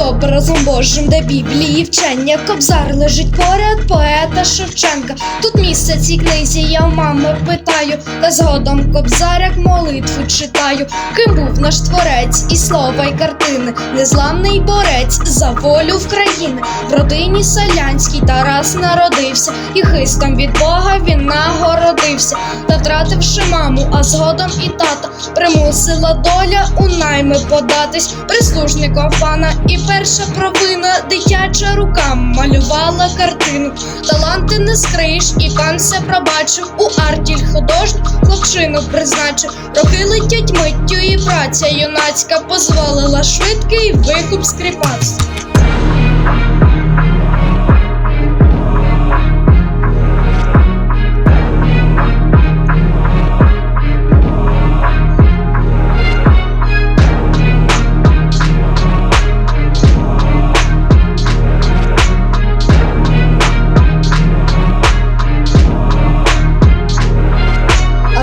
образом Божим, де Біблії вчення. Кобзар лежить поряд поета Шевченка. Тут місце цій книзі, я в мами питаю, та згодом кобзаряк молитву читаю. Ким був наш творець і слова, й картини, незламний борець за волю в країни. В родині селянській Тарас народився, і хистом від Бога він нагородився. Та втративши маму, а згодом і тата, примусила доля у найми податись прислужником пана. І перша провина дитяча рука малювала картину. Таланти не скриєш, і пан все пробачив. У артіль художню хлопчину призначив. Роки летять миттю, і праця юнацька позволила швидкий викуп скрипацтва.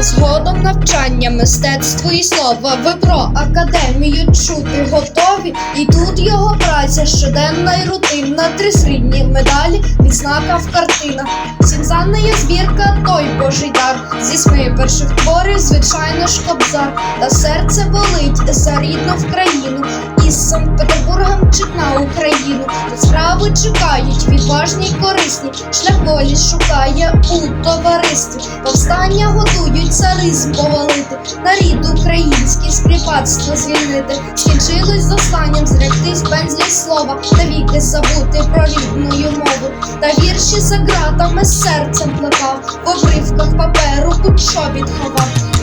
Згодом навчання, мистецтво і слова. Ви про академію чути готові. І тут його праця щоденна й рутинна. Три срібні медалі, відзнака в картинах. Сінзанна є збірка, той божий дар. Зі сми перших творів, звичайно ж кобзар. Та серце болить за рідну в країну. Із Санкт-Петербургом чить на Україну. Тут справи чекають, відважні й корисні. Шлях волі шукає у товаристві. Повстання готують царизм повалити. Нарід український скріпацтво звільнити. Скінчилось з останнім зректись пензлі слова. Навіки забути про рідною мову. Та вірші за ґратами серцем плекав. В обривках паперу у чобіт.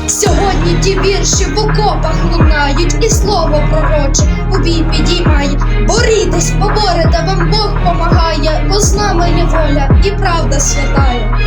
Сьогодні ті вірші в окопах лунають, і слово пророче у бій підіймає. Борітесь, поборете, вам Бог помагає, бо з нами є воля і правда святая.